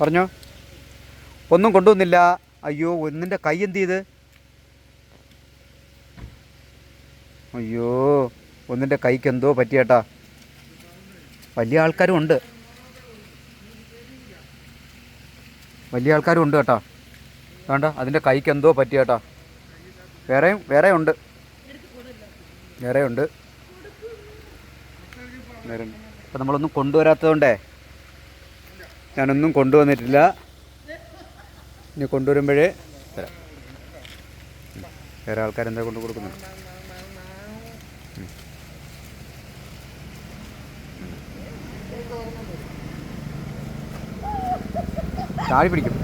പറഞ്ഞോ? ഒന്നും കൊണ്ടുവന്നില്ല. അയ്യോ ഒന്നിന്റെ കൈ എന്ത് ചെയ്ത് അയ്യോ ഒന്നിന്റെ കൈക്ക് എന്തോ പറ്റിയേട്ടാ. വലിയ ആൾക്കാരും ഉണ്ട്. വലിയ ആൾക്കാരും ഉണ്ട് കേട്ടാ. വേണ്ട അതിന്റെ കൈക്ക് എന്തോ പറ്റിയേട്ടാ. വേറെയും വേറെ ഉണ്ട്. വേറെ ഉണ്ട്. അപ്പം നമ്മളൊന്നും കൊണ്ടുവരാത്തതുകൊണ്ടേ ഞാനൊന്നും കൊണ്ടുവന്നിട്ടില്ല. ഇനി കൊണ്ടുവരുമ്പോഴേ തരാം. വേറെ ആൾക്കാരെന്താ കൊണ്ട് കൊടുക്കുന്നുണ്ട് ഉം. ചാടി പിടിക്കും.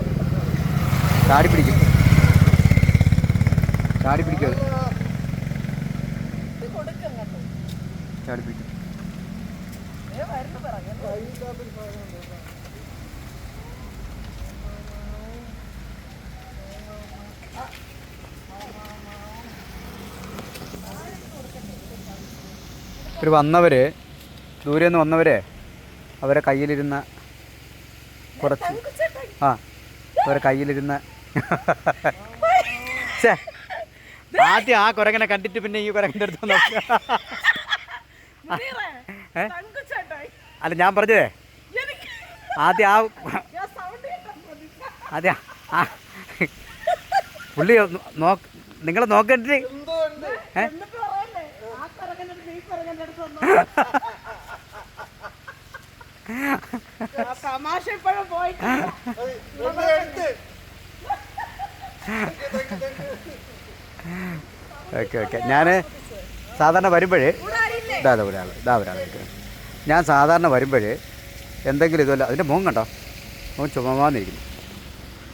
ചാടി പിടിക്കും. ചാടി പിടിക്കും താടി ചാടി പിടിക്കും. ഒരു വന്നവർ ദൂരെ നിന്ന് വന്നവരെ അവരെ കയ്യിലിരുന്ന കുറച്ച് ആ അവരെ കയ്യിലിരുന്ന ആദ്യം ആ കുരങ്ങനെ കണ്ടിട്ട് പിന്നെ ഈ കുരങ്ങന്റെ അടുത്ത്? അല്ല ഞാൻ പറഞ്ഞതേ ആദ്യം ആ അതെ ആ. പുള്ളി നോ നിങ്ങളെ നോക്കണ്ടിട്ട് ഏ? തമാശ ഇപ്പോഴും പോയിട്ട് ഓക്കെ ഓക്കെ. ഞാൻ സാധാരണ വരുമ്പോഴേ ഇതാ ഒരാൾ ഇതാ ഒരാൾ ഞാൻ സാധാരണ വരുമ്പോഴേ എന്തെങ്കിലും ഇതുമല്ല അതിന്റെ മോൻ കണ്ടോ? മോൻ ചുമമാന്നിരിക്കുന്നു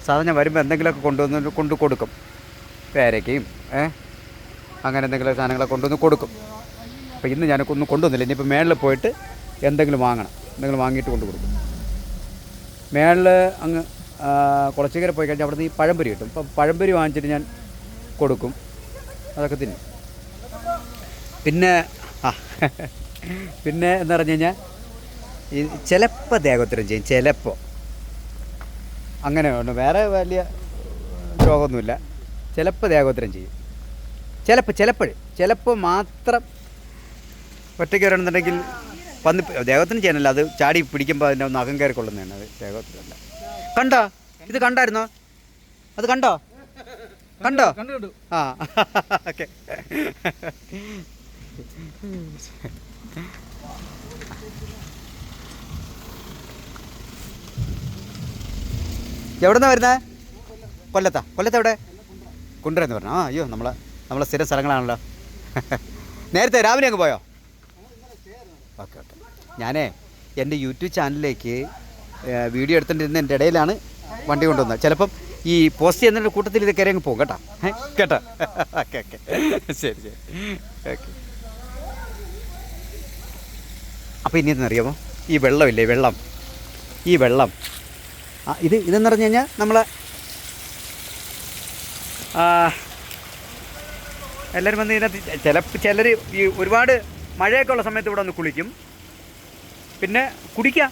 സാധാരണ ഞാൻ വരുമ്പോൾ എന്തെങ്കിലുമൊക്കെ കൊണ്ടുവന്ന് കൊണ്ട് കൊടുക്കും. പേരയ്ക്കയും ഏ? അങ്ങനെ എന്തെങ്കിലും സാധനങ്ങളൊക്കെ കൊണ്ടുവന്ന് കൊടുക്കും. അപ്പോൾ ഇന്ന് ഞാൻ ഒന്നും കൊണ്ടുവന്നില്ല. ഇനിയിപ്പോൾ മേളിൽ പോയിട്ട് എന്തെങ്കിലും വാങ്ങണം. എന്തെങ്കിലും വാങ്ങിയിട്ട് കൊണ്ടു കൊടുക്കും. മേളിൽ അങ്ങ് കുളച്ചിക്കര പോയി കഴിഞ്ഞാൽ അവിടുന്ന് ഈ പഴംപൊരി കിട്ടും. അപ്പം പഴംപൊരി വാങ്ങിച്ചിട്ട് ഞാൻ കൊടുക്കും. അതൊക്കെ തിന്നും. പിന്നെ ആ പിന്നെ എന്ന് പറഞ്ഞു കഴിഞ്ഞാൽ ഈ ചിലപ്പോൾ ദേഹോത്തരം ചെയ്യും. ചിലപ്പോൾ അങ്ങനെ ഉണ്ട്. വേറെ വലിയ രോഗമൊന്നുമില്ല. ചിലപ്പോൾ ദേഹോത്തരം ചെയ്യും. ചിലപ്പോൾ ചിലപ്പോൾ ചിലപ്പോൾ മാത്രം ഒറ്റയ്ക്ക് വരണമെന്നുണ്ടെങ്കിൽ വന്ന് ദേഹത്തിന് ചെയ്യാനല്ല അത് ചാടി പിടിക്കുമ്പോൾ അതിന്റെ ഒന്ന് അകം കയറി കൊള്ളുന്നതാണ് അത് ദേഹത്തിലല്ല. കണ്ടോ? ഇത് കണ്ടായിരുന്നോ? അത് കണ്ടോ? കണ്ടോ? ആ. ഓക്കെ. എവിടുന്നാ വരുന്നത് കൊല്ലത്താ. കൊല്ലത്ത് എവിടെ? കുണ്ടരെന്ന് പറഞ്ഞു. ആ അയ്യോ നമ്മളെ നമ്മളെ സ്ഥിര സ്ഥലങ്ങളാണല്ലോ. നേരത്തെ രാവിലെ അങ്ങ് പോയോ? ഞാനേ എന്റെ യൂട്യൂബ് ചാനലിലേക്ക് വീഡിയോ എടുത്തിട്ടിരുന്ന എന്റെ ഇടയിലാണ് വണ്ടി കൊണ്ടുവന്നത്. ചിലപ്പം ഈ പോസ്റ്റ് ചെയ്യുന്നതിന്റെ കൂട്ടത്തിൽ ഇത് കയറി അങ്ങ് പോകും കേട്ടോ. കേട്ടോ? Okay okay. ശരി ശരി. ഓക്കെ. അപ്പോൾ ഇനി എന്നറിയാമോ ഈ വെള്ളമില്ലേ വെള്ളം. ഈ വെള്ളം. ഇത് ഇതെന്ന് പറഞ്ഞു കഴിഞ്ഞാൽ നമ്മൾ എല്ലാവരും വന്ന് ഇതിനകത്ത് ചില ചിലർ ഈ ഒരുപാട് മഴയൊക്കെ ഉള്ള സമയത്ത് ഇവിടെ ഒന്ന് കുളിക്കും. പിന്നെ കുടിക്കാം.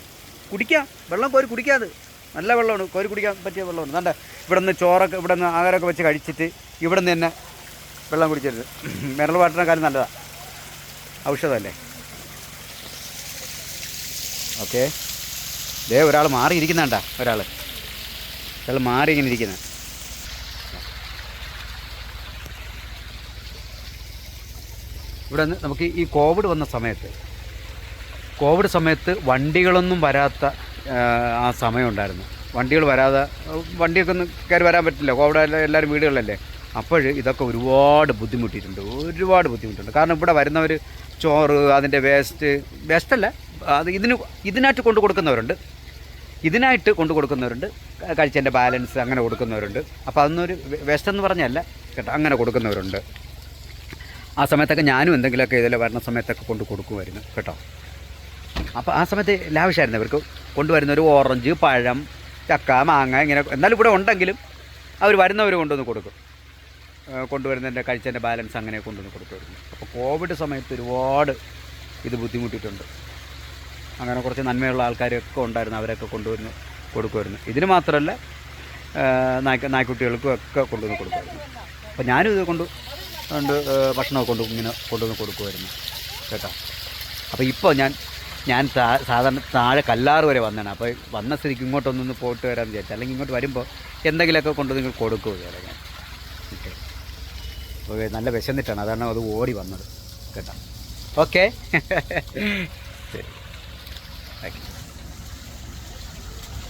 കുടിക്കാം. വെള്ളം കോരി കുടിക്കാത് നല്ല വെള്ളമാണ്. കോരി കുടിക്കാൻ പറ്റിയ വെള്ളമാണ്. നല്ല ഇവിടെ നിന്ന് ചോറൊക്കെ ഇവിടെ നിന്ന് ആഹാരമൊക്കെ വെച്ച് കഴിച്ചിട്ട് ഇവിടെ നിന്ന് തന്നെ വെള്ളം കുടിക്കരുത്. മിനറൽ വാട്ടറിനെക്കാളും നല്ലതാണ് ഔഷധമല്ലേ? ഓക്കെ. ദേ ഒരാൾ മാറിയിരിക്കുന്നുണ്ട ഒരാൾ ഒരാൾ മാറി ഇങ്ങനെ ഇരിക്കുന്നത് ഇവിടെ നിന്ന് നമുക്ക് ഈ കോവിഡ് വന്ന സമയത്ത് കോവിഡ് സമയത്ത് വണ്ടികളൊന്നും വരാത്ത ആ, സമയമുണ്ടായിരുന്നു. വണ്ടികൾ വരാതെ വണ്ടിയൊക്കെ ഒന്ന് കയറി വരാൻ പറ്റില്ല. കോവിഡ് എല്ലാ- എല്ലാവരും വീടുകളല്ലേ അപ്പോൾ ഇതൊക്കെ ഒരുപാട് ബുദ്ധിമുട്ടിയിട്ടുണ്ട്. ഒരുപാട് ബുദ്ധിമുട്ടുണ്ട് കാരണം ഇവിടെ വരുന്നവർ ചോറ് അതിന്റെ വേസ്റ്റ് വേസ്റ്റല്ല അത് ഇതിന് ഇതിനായിട്ട് കൊണ്ടു കൊടുക്കുന്നവരുണ്ട്. ഇതിനായിട്ട് കൊണ്ടു കൊടുക്കുന്നവരുണ്ട്. കഴിച്ചതിന്റെ ബാലൻസ് അങ്ങനെ കൊടുക്കുന്നവരുണ്ട്. അപ്പോൾ അതൊന്നൊരു വേസ്റ്റ് എന്ന് പറഞ്ഞല്ല കേട്ടോ അങ്ങനെ കൊടുക്കുന്നവരുണ്ട്. ആ സമയത്തൊക്കെ ഞാനും എന്തെങ്കിലുമൊക്കെ ഇതിൽ വരുന്ന സമയത്തൊക്കെ കൊണ്ട് കൊടുക്കുമായിരുന്നു കേട്ടോ. അപ്പോൾ ആ സമയത്ത് ലാവശ്യമായിരുന്നു ഇവർക്ക്. കൊണ്ടുവരുന്ന ഒരു ഓറഞ്ച് പഴം ചക്ക മാങ്ങ ഇങ്ങനെ എന്നാലും ഇവിടെ ഉണ്ടെങ്കിലും അവർ വരുന്നവർ കൊണ്ടുവന്ന് കൊടുക്കും. കൊണ്ടുവരുന്നതിന്റെ കഴിച്ചതിന്റെ ബാലൻസ് അങ്ങനെ കൊണ്ടുവന്ന് കൊടുക്കുമായിരുന്നു അപ്പോൾ കോവിഡ് സമയത്ത് ഒരുപാട് ഇത് ബുദ്ധിമുട്ടിയിട്ടുണ്ട്. അങ്ങനെ കുറച്ച് നന്മയുള്ള ആൾക്കാരൊക്കെ ഉണ്ടായിരുന്നു അവരൊക്കെ കൊണ്ടുവന്ന് കൊടുക്കുമായിരുന്നു. ഇതിന് മാത്രമല്ല നായ്ക്ക നായ്ക്കുട്ടികൾക്കും ഒക്കെ കൊണ്ടുവന്ന് കൊടുക്കുമായിരുന്നു. അപ്പോൾ ഞാനും ഇത് കൊണ്ട് കൊണ്ട് ഭക്ഷണമൊക്കെ കൊണ്ട് ഇങ്ങനെ കൊണ്ടുവന്ന് കൊടുക്കുമായിരുന്നു. കേട്ടോ? അപ്പോൾ ഇപ്പോൾ ഞാൻ ഞാൻ സാധാരണ താഴെ കല്ലാറ് വരെ വന്നതാണ്. അപ്പോൾ വന്ന സ്ഥിതിക്ക് ഇങ്ങോട്ടൊന്നൊന്ന് പോയിട്ട് വരാമെന്ന് വിചാരിച്ചു. അല്ലെങ്കിൽ ഇങ്ങോട്ട് വരുമ്പോൾ എന്തെങ്കിലുമൊക്കെ കൊണ്ട് നിങ്ങൾ കൊടുക്കുമോ ഇതുവരെ ഞാൻ? ഓക്കെ. നല്ല വിശന്നിട്ടാണ്. അതാണ് അത് ഓടി വന്നത്. കേട്ടോ. ഓക്കെ. ശരി.